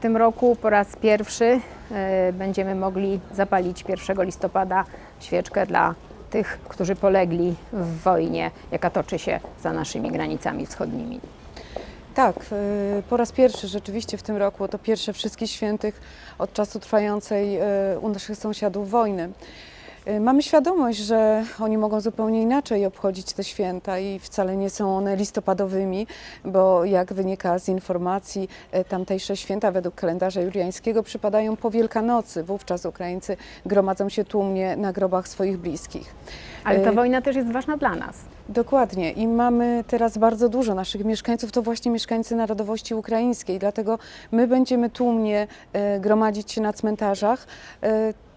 tym roku po raz pierwszy e, będziemy mogli zapalić 1 listopada świeczkę dla tych, którzy polegli w wojnie, jaka toczy się za naszymi granicami wschodnimi. Tak, y, po raz pierwszy rzeczywiście w tym roku, to pierwsze wszystkich świętych od czasu trwającej y, u naszych sąsiadów wojny. Y, Mamy świadomość, że oni mogą zupełnie inaczej obchodzić te święta i wcale nie są one listopadowymi, bo jak wynika z informacji, y, tamtejsze święta według kalendarza juliańskiego przypadają po Wielkanocy. Wówczas Ukraińcy gromadzą się tłumnie na grobach swoich bliskich. Ale ta Y, wojna też jest ważna dla nas. Dokładnie. I mamy teraz bardzo dużo naszych mieszkańców, to właśnie mieszkańcy narodowości ukraińskiej. Dlatego my będziemy tłumnie gromadzić się na cmentarzach.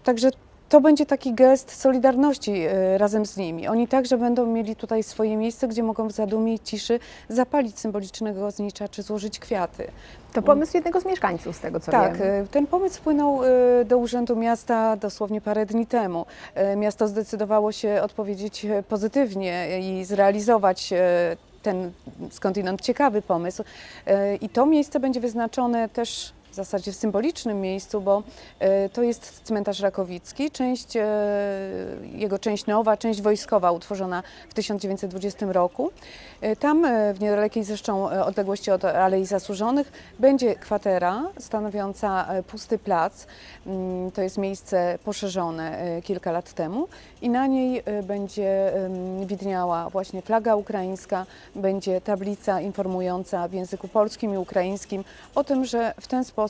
Także to będzie taki gest solidarności e, razem z nimi. Oni także będą mieli tutaj swoje miejsce, gdzie mogą w zadumie i ciszy zapalić symbolicznego znicza czy złożyć kwiaty. To pomysł jednego z mieszkańców, z tego co Tak, wiem. e, ten pomysł wpłynął e, do Urzędu Miasta dosłownie parę dni temu. Miasto zdecydowało się odpowiedzieć pozytywnie i zrealizować ten skądinąd ciekawy pomysł. I to miejsce będzie wyznaczone też w zasadzie w symbolicznym miejscu, bo e, to jest cmentarz Rakowicki, część, e, jego część nowa, część wojskowa utworzona w 1920 roku. E, Tam w niedalekiej zresztą odległości od Alei Zasłużonych będzie kwatera stanowiąca pusty plac. Mm, To jest miejsce poszerzone kilka lat temu i na niej będzie widniała właśnie flaga ukraińska, będzie tablica informująca w języku polskim i ukraińskim o tym, że w ten sposób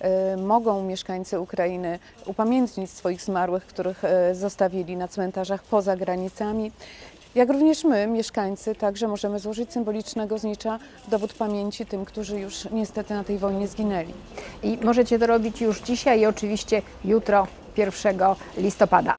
e, mogą mieszkańcy Ukrainy upamiętnić swoich zmarłych, których e, zostawili na cmentarzach poza granicami. Jak również my, mieszkańcy, także możemy złożyć symbolicznego znicza dowód pamięci tym, którzy już niestety na tej wojnie zginęli. I możecie to robić już dzisiaj i oczywiście jutro, 1 listopada.